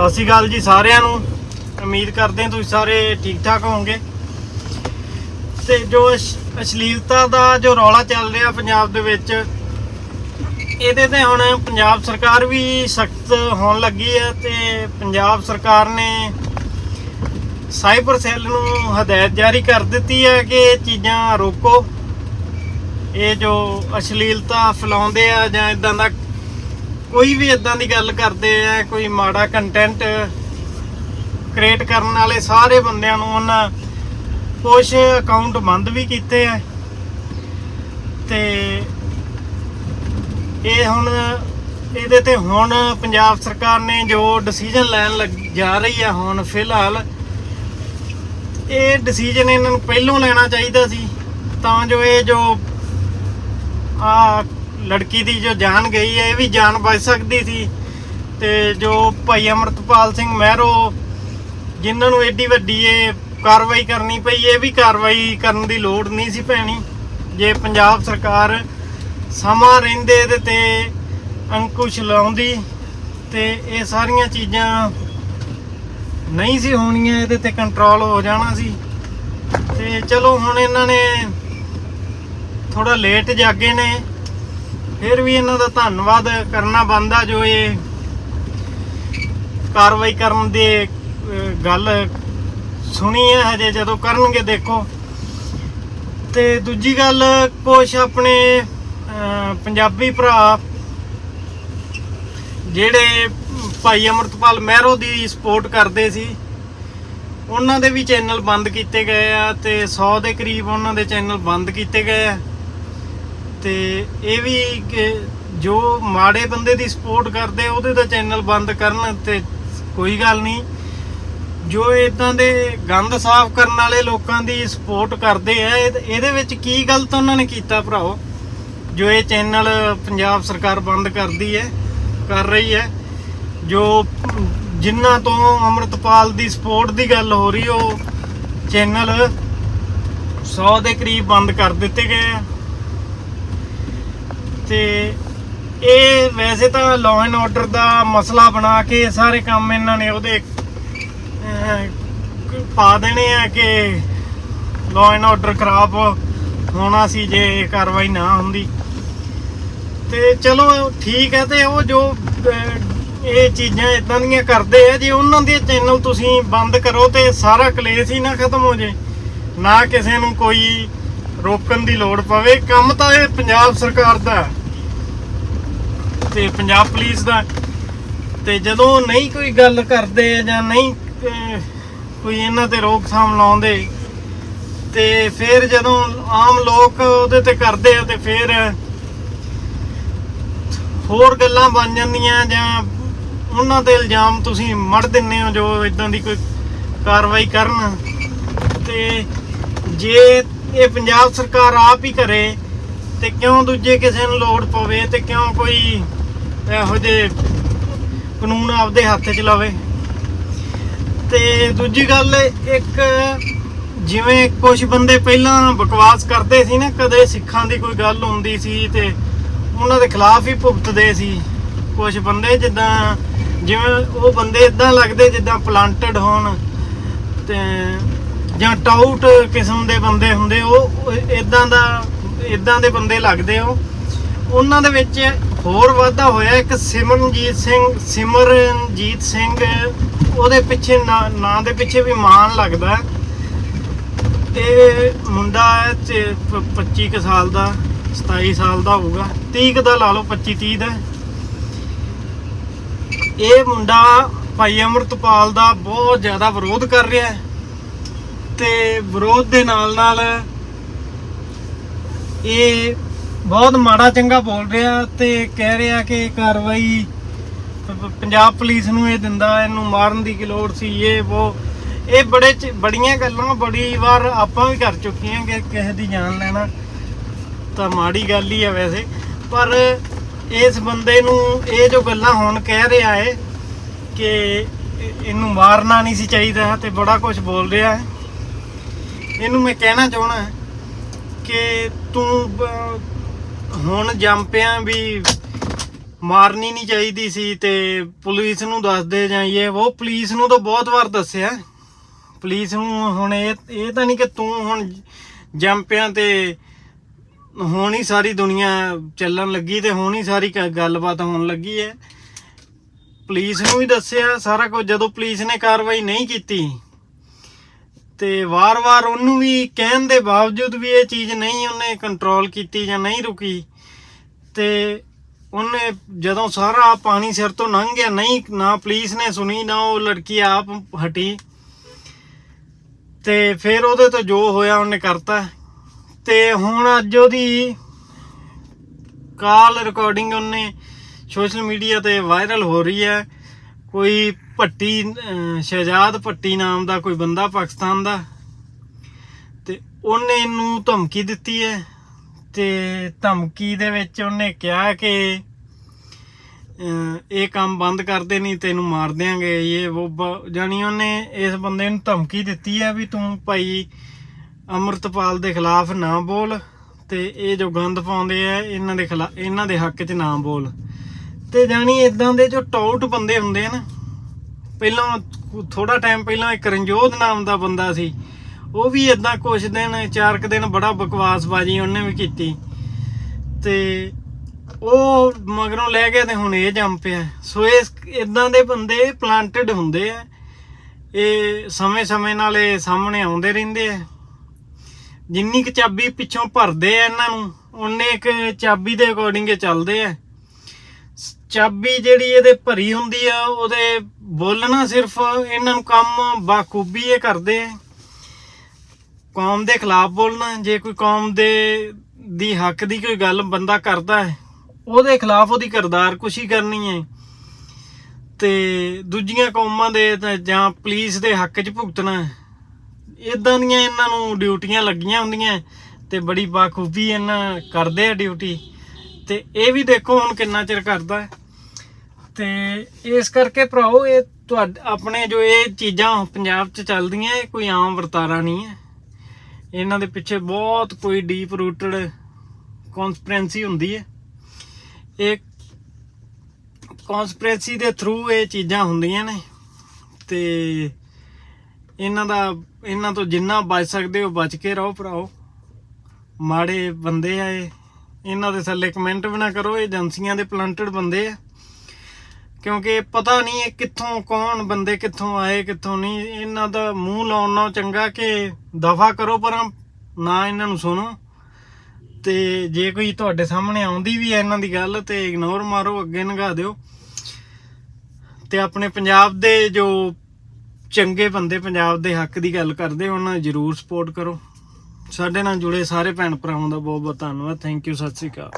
ਸਤਿ ਸ਼੍ਰੀ ਅਕਾਲ ਜੀ ਸਾਰਿਆਂ ਨੂੰ। ਉਮੀਦ ਕਰਦੇ ਹਾਂ ਤੁਸੀਂ ਸਾਰੇ ਠੀਕ ਠਾਕ ਹੋਵੋਗੇ। ਤੇ ਜੋ ਅਸ਼- ਅਸ਼ਲੀਲਤਾ ਦਾ ਜੋ ਰੌਲਾ ਚੱਲ ਰਿਹਾ ਪੰਜਾਬ ਦੇ ਵਿੱਚ, ਇਹਦੇ ਤੇ ਹੁਣ ਪੰਜਾਬ ਸਰਕਾਰ ਵੀ ਸਖਤ ਹੋਣ ਲੱਗੀ ਹੈ ਤੇ ਪੰਜਾਬ ਸਰਕਾਰ ਨੇ ਸਾਈਬਰ ਸੈੱਲ ਨੂੰ ਹਦਾਇਤ ਜਾਰੀ ਕਰ ਦਿੱਤੀ ਹੈ ਕਿ ਇਹ ਚੀਜ਼ਾਂ ਰੋਕੋ। ਇਹ ਜੋ ਅਸ਼ਲੀਲਤਾ ਫੈਲਾਉਂਦੇ ਆ ਜਾਂ ਇਦਾਂ ਦਾ ਕੋਈ ਵੀ ਇਦਾਂ ਦੀ ਗੱਲ ਕਰਦੇ ਆ, ਕੋਈ ਮਾੜਾ ਕੰਟੈਂਟ ਕ੍ਰੀਏਟ ਕਰਨ ਵਾਲੇ ਸਾਰੇ ਬੰਦਿਆਂ ਨੂੰ ਉਹਨਾਂ ਕੁਝ ਅਕਾਊਂਟ ਬੰਦ ਵੀ ਕੀਤੇ ਆ। ਤੇ ਇਹ ਹੁਣ ਇਹਦੇ ਤੇ ਹੁਣ ਪੰਜਾਬ ਸਰਕਾਰ ਨੇ ਜੋ ਡਿਸੀਜਨ ਲੈਣ ਲੱਗ ਜਾ ਰਹੀ ਹੈ ਹੁਣ ਫਿਲਹਾਲ, ਇਹ ਡਿਸੀਜਨ ਇਹਨਾਂ ਨੂੰ ਪਹਿਲਾਂ ਲੈਣਾ ਚਾਹੀਦਾ ਸੀ। ਤਾਂ ਜੋ ਇਹ ਜੋ ਆ ਲੜਕੀ ਦੀ ਜੋ ਜਾਨ ਗਈ ਹੈ, ਇਹ ਵੀ ਜਾਨ ਬਚ ਸਕਦੀ ਸੀ। ਤੇ ਜੋ ਭਾਈ ਅਮਰਤਪਾਲ ਸਿੰਘ ਮਹਿਰੋ, ਜਿਨ੍ਹਾਂ ਨੂੰ ਏਡੀ ਵੱਡੀ ਇਹ ਕਾਰਵਾਈ ਕਰਨੀ ਪਈ, ਇਹ ਵੀ ਕਾਰਵਾਈ ਕਰਨ ਦੀ ਲੋੜ ਨਹੀਂ ਸੀ ਪੈਣੀ। ਜੇ ਪੰਜਾਬ ਸਰਕਾਰ ਸਮਾਂ ਰਹਿੰਦੇ ਇਹਦੇ ਤੇ ਅੰਕੁਸ਼ ਲਾਉਂਦੀ, ਤੇ ਇਹ ਸਾਰੀਆਂ ਚੀਜ਼ਾਂ ਨਹੀਂ ਸੀ ਹੋਣੀਆਂ, ਇਹਦੇ ਤੇ ਕੰਟਰੋਲ ਹੋ ਜਾਣਾ ਸੀ। ਤੇ ਚਲੋ ਹੁਣ ਇਹਨਾਂ ਨੇ ਥੋੜਾ ਲੇਟ ਜਾਗੇ ਨੇ। ਫਿਰ ਵੀ ਇਹਨਾਂ ਦਾ ਧੰਨਵਾਦ ਕਰਨਾ ਬੰਦਾ ਜੋ ਇਹ ਕਾਰਵਾਈ ਕਰਨ ਦੇ ਗੱਲ ਸੁਣੀ ਹੈ ਹਜੇ, ਜਦੋਂ ਕਰਨਗੇ ਦੇਖੋ। ਤੇ ਦੂਜੀ ਗੱਲ, ਕੁਛ ਆਪਣੇ ਪੰਜਾਬੀ ਭਰਾ ਜਿਹੜੇ ਭਾਈ ਅਮਰਤਪਾਲ ਮਹਿਰੋ ਦੀ ਸਪੋਰਟ ਕਰਦੇ ਸੀ, ਉਹਨਾਂ ਦੇ ਵੀ ਚੈਨਲ ਬੰਦ ਕੀਤੇ ਗਏ ਆ ਤੇ 100 ਦੇ ਕਰੀਬ ਉਹਨਾਂ ਦੇ ਚੈਨਲ ਬੰਦ ਕੀਤੇ ਗਏ ਆ। ਤੇ ਇਹ ਵੀ ਕਿ ਜੋ ਮਾੜੇ ਬੰਦੇ ਦੀ ਸਪੋਰਟ ਕਰਦੇ ਉਹਦੇ ਦਾ ਚੈਨਲ ਬੰਦ ਕਰਨ ਤੇ ਕੋਈ ਗੱਲ ਨਹੀਂ। ਜੋ ਇਦਾਂ ਦੇ ਗੰਦ ਸਾਫ਼ ਕਰਨ ਵਾਲੇ ਲੋਕਾਂ ਦੀ ਸਪੋਰਟ ਕਰਦੇ ਆ, ਇਹ- ਇਹਦੇ ਵਿੱਚ ਕੀ ਗਲਤ ਉਹਨਾਂ ਨੇ ਕੀਤਾ ਭਰਾਓ? ਜੋ ਇਹ ਚੈਨਲ ਪੰਜਾਬ ਸਰਕਾਰ ਬੰਦ ਕਰਦੀ ਹੈ, ਕਰ ਰਹੀ ਹੈ, ਜੋ ਜਿਨ੍ਹਾਂ ਤੋਂ ਅਮਰਤਪਾਲ ਦੀ ਸਪੋਰਟ ਦੀ ਗੱਲ ਹੋ ਰਹੀ, ਉਹ ਚੈਨਲ 100 ਦੇ ਕਰੀਬ ਬੰਦ ਕਰ ਦਿੱਤੇ ਗਏ ਆ। ਤੇ ਇਹ ਵੈਸੇ ਤਾਂ ਲਾਅ ਐਂਡ ਆਰਡਰ ਦਾ ਮਸਲਾ ਬਣਾ ਕੇ ਸਾਰੇ ਕੰਮ ਇਹਨਾਂ ਨੇ ਉਹਦੇ ਪਾ ਦੇਣੇ ਆ ਕਿ ਲਾਅ ਐਂਡ ਆਰਡਰ ਖਰਾਬ ਹੋਣਾ ਸੀ ਜੇ ਇਹ ਕਾਰਵਾਈ ਨਾ ਹੁੰਦੀ। ਤੇ ਚਲੋ ਠੀਕ ਹੈ ਤੇ ਉਹ ਜੋ ਇਹ ਚੀਜ਼ਾਂ ਇਦਾਂ ਦੀਆਂ ਕਰਦੇ ਆ, ਜੇ ਉਹਨਾਂ ਦੇ ਚੈਨਲ ਤੁਸੀਂ ਬੰਦ ਕਰੋ ਤੇ ਸਾਰਾ ਕਲੇਸ਼ ਹੀ ਨਾ ਖਤਮ ਹੋ ਜੇ। ਨਾ ਕਿਸੇ ਨੂੰ ਕੋਈ ਰੋਕਣ ਦੀ ਲੋੜ ਪਵੇ। ਕੰਮ ਤਾਂ ਇਹ ਪੰਜਾਬ ਸਰਕਾਰ ਦਾ ਹੈ। ਤੇ ਪੰਜਾਬ ਪੁਲਿਸ ਦਾ। ਤੇ ਜਦੋਂ ਨਹੀਂ ਕੋਈ ਗੱਲ ਕਰਦੇ ਜਾਂ ਨਹੀਂ ਕੋਈ ਇਹਨਾਂ ਤੇ ਰੋਕਥਾਮ ਲਾਉਂਦੇ, ਤੇ ਫਿਰ ਜਦੋਂ ਆਮ ਲੋਕ ਉਹਦੇ ਤੇ ਕਰਦੇ ਆ ਤੇ ਫਿਰ ਹੋਰ ਗੱਲਾਂ ਬਣ ਜਾਂਦੀਆਂ ਜਾਂ ਉਹਨਾਂ ਤੇ ਇਲਜ਼ਾਮ ਤੁਸੀਂ ਮੜ ਦਿੰਦੇ ਹੋ ਜੋ ਇਦਾਂ ਦੀ ਕੋਈ ਕਾਰਵਾਈ ਕਰਨ। ਤੇ ਜੇ ਇਹ ਪੰਜਾਬ ਸਰਕਾਰ ਆਪ ਹੀ ਕਰੇ ਤੇ ਕਿਉਂ ਦੂਜੇ ਕਿਸੇ ਨੂੰ ਲੋੜ ਪਵੇ ਤੇ ਕਿਉਂ ਕੋਈ ਇਹੋ ਜਿਹੇ ਕਾਨੂੰਨ ਆਪਦੇ ਹੱਥ 'ਚ ਲਵੇ। ਤੇ ਦੂਜੀ ਗੱਲ, ਇੱਕ ਜਿਵੇਂ ਕੁਝ ਬੰਦੇ ਪਹਿਲਾਂ ਬਕਵਾਸ ਕਰਦੇ ਸੀ ਨਾ, ਕਦੇ ਸਿੱਖਾਂ ਦੀ ਕੋਈ ਗੱਲ ਹੁੰਦੀ ਸੀ ਤੇ ਉਹਨਾਂ ਦੇ ਖਿਲਾਫ ਹੀ ਭੁਗਤਦੇ ਸੀ। ਕੁਝ ਬੰਦੇ ਜਿੱਦਾਂ, ਜਿਵੇਂ ਉਹ ਬੰਦੇ ਇਦਾਂ ਲੱਗਦੇ ਜਿੱਦਾਂ ਪਲਾਂਟਡ ਹੋਣ ਤੇ ਜਾਂ ਟਾਊਟ ਕਿਸਮ ਦੇ ਬੰਦੇ ਹੁੰਦੇ, ਉਹ ਇਦਾਂ ਦਾ ਇਦਾਂ ਦੇ ਬੰਦੇ ਲੱਗਦੇ ਉਹ। ਉਹਨਾਂ ਦੇ ਵਿੱਚ ਹੋਰ ਵਾਧਾ ਹੋਇਆ। ਇੱਕ ਸਿਮਰਨਜੀਤ ਸਿੰਘ ਸਿਮਰਨਜੀਤ ਸਿੰਘ, ਉਹਦੇ ਪਿੱਛੇ ਨਾਂ ਨਾਂ ਦੇ ਪਿੱਛੇ ਵੀ ਮਾਨ ਲੱਗਦਾ। ਹੈ। ਤੇ ਮੁੰਡਾ ਹੈ 25 ਕੁ ਸਾਲ ਦਾ 27 ਸਾਲ ਦਾ ਹੋਊਗਾ। 30 ਕੁ ਦਾ ਲਾ ਲਓ 25 30 ਦਾ। ਇਹ ਮੁੰਡਾ ਭਾਈ ਅਮਰਤਪਾਲ ਦਾ ਬਹੁਤ ਜ਼ਿਆਦਾ ਵਿਰੋਧ ਕਰ ਰਿਹਾ ਹੈ। ਤੇ ਵਿਰੋਧ ਦੇ ਨਾਲ ਨਾਲ ਇਹ ਬਹੁਤ ਮਾੜਾ ਚੰਗਾ ਬੋਲ ਰਿਹਾ ਤੇ ਕਹਿ ਰਿਹਾ ਕਿ ਕਾਰਵਾਈ ਪੰਜਾਬ ਪੁਲਿਸ ਨੂੰ ਇਹ ਦਿੰਦਾ, ਇਹਨੂੰ ਮਾਰਨ ਦੀ ਕੀ ਲੋੜ ਸੀ, ਇਹ ਉਹ ਇਹ ਬੜੇ ਬੜੀਆਂ ਗੱਲਾਂ, ਬੜੀ ਵਾਰ ਆਪਾਂ ਵੀ ਕਰ ਚੁੱਕੇ ਹਾਂ ਕਿ ਕਿਸੇ ਦੀ ਜਾਨ ਲੈਣਾ ਤਾਂ ਮਾੜੀ ਗੱਲ ਹੀ ਹੈ ਵੈਸੇ। ਪਰ ਇਸ ਬੰਦੇ ਨੂੰ ਇਹ ਜੋ ਗੱਲਾਂ ਹੁਣ ਕਹਿ ਰਿਹਾ ਹੈ ਕਿ ਇਹਨੂੰ ਮਾਰਨਾ ਨਹੀਂ ਸੀ ਚਾਹੀਦਾ ਤੇ ਬੜਾ ਕੁਝ ਬੋਲ ਰਿਹਾ ਹੈ। ਇਹਨੂੰ ਮੈਂ ਕਹਿਣਾ ਚਾਹਣਾ ਕਿ ਤੂੰ ਹੁਣ ਜੰਮ ਵੀ ਮਾਰਨੀ ਨਹੀਂ ਚਾਹੀਦੀ ਸੀ ਤੇ ਪੁਲਿਸ ਨੂੰ ਦੱਸਦੇ ਜਾਈਏ ਉਹ ਪੁਲਿਸ ਨੂੰ ਤਾਂ ਬਹੁਤ ਵਾਰ ਦੱਸਿਆ। ਪੁਲਿਸ ਨੂੰ ਹੁਣ ਇਹ ਇਹ ਤਾਂ ਨਹੀਂ ਕਿ ਤੂੰ ਹੁਣ ਜੰਪਿਆਂ ਤੇ ਹੁਣ ਹੀ ਸਾਰੀ ਦੁਨੀਆ ਚੱਲਣ ਲੱਗੀ ਤੇ ਹੁਣ ਹੀ ਸਾਰੀ ਕ- ਗੱਲਬਾਤ ਹੋਣ ਲੱਗੀ ਹੈ। ਪੁਲਿਸ ਨੂੰ ਵੀ ਦੱਸਿਆ ਸਾਰਾ ਕੁਝ, ਜਦੋਂ ਪੁਲਿਸ ਨੇ ਕਾਰਵਾਈ ਨਹੀਂ ਕੀਤੀ ਤੇ ਵਾਰ-ਵਾਰ ਉਹਨੂੰ ਵੀ ਕਹਿਣ ਦੇ ਬਾਵਜੂਦ ਵੀ ਇਹ ਚੀਜ਼ ਨਹੀਂ ਉਹਨੇ ਕੰਟਰੋਲ ਕੀਤੀ ਜਾਂ ਨਹੀਂ ਰੁਕੀ, ਤੇ ਉਹਨੇ ਜਦੋਂ ਸਾਰਾ ਪਾਣੀ ਸਿਰ ਤੋਂ ਲੰਘ ਗਿਆ, ਨਹੀਂ, ਨਾ ਪੁਲਿਸ ਨੇ ਸੁਣੀ, ਨਾ ਉਹ ਲੜਕੀ ਆਪ ਹਟੀ, ਤੇ ਫਿਰ ਉਹਦੇ ਤੋਂ ਜੋ ਹੋਇਆ ਉਹਨੇ ਕਰਤਾ। ਤੇ ਹੁਣ ਅੱਜ ਉਹਦੀ ਕਾਲ ਰਿਕਾਰਡਿੰਗ ਉਹਨੇ ਸੋਸ਼ਲ ਮੀਡੀਆ ਤੇ ਵਾਇਰਲ ਹੋ ਰਹੀ ਹੈ। ਕੋਈ ਭੱਟੀ ਸ਼ਹਿਜਾਦ ਭੱਟੀ ਨਾਮ ਦਾ ਕੋਈ ਬੰਦਾ ਪਾਕਿਸਤਾਨ ਦਾ ਤੇ ਉਹਨੇ ਇਹਨੂੰ ਧਮਕੀ ਦਿੱਤੀ ਹੈ ਤੇ ਧਮਕੀ ਦੇ ਵਿੱਚ ਉਹਨੇ ਕਿਹਾ ਕਿ ਇਹ ਕੰਮ ਬੰਦ ਕਰਦੇ ਨਹੀਂ ਤੈਨੂੰ ਮਾਰ ਦਿਆਂਗੇ। ਇਹ ਉਹ ਜਾਨੀ ਉਹਨੇ ਇਸ ਬੰਦੇ ਨੂੰ ਧਮਕੀ ਦਿੱਤੀ ਹੈ ਵੀ ਤੂੰ ਭਾਈ ਅਮਰਤਪਾਲ ਦੇ ਖਿਲਾਫ ਨਾ ਬੋਲ ਤੇ ਇਹ ਜੋ ਗੰਦ ਪਾਉਂਦੇ ਆ, ਇਹਨਾਂ ਦੇ ਖਿਲਾਫ ਇਹਨਾਂ ਦੇ ਹੱਕ 'ਚ ਨਾ ਬੋਲ। ਤੇ ਜਾਨੀ ਇਦਾਂ ਦੇ ਜੋ ਟੌਟ ਬੰਦੇ ਹੁੰਦੇ ਆ ਨਾ, ਪਹਿਲਾਂ ਥੋੜਾ ਟਾਈਮ ਪਹਿਲਾਂ ਇੱਕ ਰਣਜੋਤ ਨਾਮ ਦਾ ਬੰਦਾ ਸੀ, ਉਹ ਵੀ ਇਦਾਂ ਕੁਛ ਦਿਨ, ਚਾਰ ਕੁ ਦਿਨ ਬੜਾ ਬਕਵਾਸਬਾਜੀ ਉਹਨੇ ਵੀ ਕੀਤੀ ਤੇ ਉਹ ਮਗਰੋਂ ਲੈ ਗਿਆ ਤੇ ਹੁਣ ਇਹ ਜੰਮ ਪਿਆ। ਸੋ ਇਸ ਇਦਾਂ ਦੇ ਬੰਦੇ ਪਲਾਂਟਡ ਹੁੰਦੇ ਆ। ਇਹ ਸਮੇਂ-ਸਮੇਂ ਨਾਲ ਇਹ ਸਾਹਮਣੇ ਆਉਂਦੇ ਰਹਿੰਦੇ ਆ। ਜਿੰਨੀ ਕੁ ਚਾਬੀ ਪਿੱਛੋਂ ਭਰਦੇ ਆ ਇਹਨਾਂ ਨੂੰ ਉਨੇ ਇੱਕ ਚਾਬੀ ਦੇ ਅਕੋਰਡਿੰਗ ਇਹ ਚੱਲਦੇ ਆ। ਚਾਬੀ ਜਿਹੜੀ ਇਹਦੇ ਭਰੀ ਹੁੰਦੀ ਆ, ਉਹਦੇ ਬੋਲਣਾ ਸਿਰਫ ਇਹਨਾਂ ਨੂੰ ਕੰਮ ਬਾਖੂਬੀ ਇਹ ਕਰਦੇ ਆ। ਕੌਮ ਦੇ ਖਿਲਾਫ ਬੋਲਣਾ, ਜੇ ਕੋਈ ਕੌਮ ਦੇ, ਦੀ ਹੱਕ ਦੀ ਕੋਈ ਗੱਲ ਬੰਦਾ ਕਰਦਾ ਹੈ, ਉਹਦੇ ਖਿਲਾਫ ਉਹਦੀ ਕਰਦਾਰ ਕੁਸ਼ੀ ਕਰਨੀ ਹੈ। ਤੇ ਦੂਜੀਆਂ ਕੌਮਾਂ ਦੇ ਜਾਂ ਪੁਲਿਸ ਦੇ ਹੱਕ 'ਚ ਭੁਗਤਣਾ ਇਦਾਂ ਦੀਆਂ ਇਹਨਾਂ ਨੂੰ ਡਿਊਟੀਆਂ ਲੱਗੀਆਂ ਹੁੰਦੀਆਂ ਤੇ ਬੜੀ ਬਾਖੂਬੀ ਇਹਨਾਂ ਕਰਦੇ ਆ ਡਿਊਟੀ। ਤੇ ਇਹ ਵੀ ਦੇਖੋ ਹੁਣ ਕਿੰਨਾ ਚਿਰ ਕਰਦਾ ਹੈ। ਤੇ ਇਸ ਕਰਕੇ ਭਰਾਓ, ਇਹ ਤੁਹਾਡੇ, ਆਪਣੇ ਜੋ ਇਹ ਚੀਜ਼ਾਂ ਪੰਜਾਬ 'ਚ ਚੱਲਦੀਆਂ, ਇਹ ਕੋਈ ਆਮ ਵਰਤਾਰਾ ਨਹੀਂ ਹੈ। ਇਹਨਾਂ ਦੇ ਪਿੱਛੇ ਬਹੁਤ ਕੋਈ ਡੀਪ ਰੂਟਡ ਕਨਸਪੀਰੈਂਸੀ ਹੁੰਦੀ ਹੈ। ਇਹ ਕਨਸਪੀਰੈਂਸੀ ਦੇ ਥਰੂ ਇਹ ਚੀਜ਼ਾਂ ਹੁੰਦੀਆਂ ਨੇ ਤੇ ਇਹਨਾਂ ਦਾ, ਇਹਨਾਂ ਤੋਂ ਜਿੰਨਾ ਬਚ ਸਕਦੇ ਹੋ, ਬਚ ਕੇ ਰਹੋ ਭਰਾਓ। ਮਾੜੇ ਬੰਦੇ ਆ ਇਹ। ਇਹਨਾਂ ਦੇ ਥੱਲੇ ਕਮੈਂਟ ਵੀ ਨਾ ਕਰੋ, ਇਹ ਏਜੰਸੀਆਂ ਦੇ ਪਲੰਟਡ ਬੰਦੇ ਆ। ਕਿਉਂਕਿ ਪਤਾ ਨਹੀਂ ਇਹ ਕਿੱਥੋਂ, ਕੌਣ ਬੰਦੇ ਕਿੱਥੋਂ ਆਏ, ਕਿੱਥੋਂ ਨਹੀਂ। ਇਹਨਾਂ ਦਾ ਮੂੰਹ ਲਾਉਣ ਨਾਲੋਂ ਚੰਗਾ ਕਿ ਦਫਾ ਕਰੋ ਪਰ ਨਾ ਇਹਨਾਂ ਨੂੰ ਸੁਣੋ। ਤੇ ਜੇ ਕੋਈ ਤੁਹਾਡੇ ਸਾਹਮਣੇ ਆਉਂਦੀ ਵੀ ਹੈ ਇਹਨਾਂ ਦੀ ਗੱਲ ਤੇ ਇਗਨੋਰ ਮਾਰੋ, ਅੱਗੇ ਲੰਘਾ ਦਿਓ। ਤੇ ਆਪਣੇ ਪੰਜਾਬ ਦੇ ਜੋ ਚੰਗੇ ਬੰਦੇ ਪੰਜਾਬ ਦੇ ਹੱਕ ਦੀ ਗੱਲ ਕਰਦੇ, ਉਹਨਾਂ ਨੂੰ ਜਰੂਰ ਸਪੋਰਟ ਕਰੋ। ਸਾਡੇ ਨਾਲ ਜੁੜੇ ਸਾਰੇ ਭੈਣ ਭਰਾਵਾਂ ਦਾ ਬਹੁਤ ਬਹੁਤ ਧੰਨਵਾਦ। Thank you Sat Sri Akal.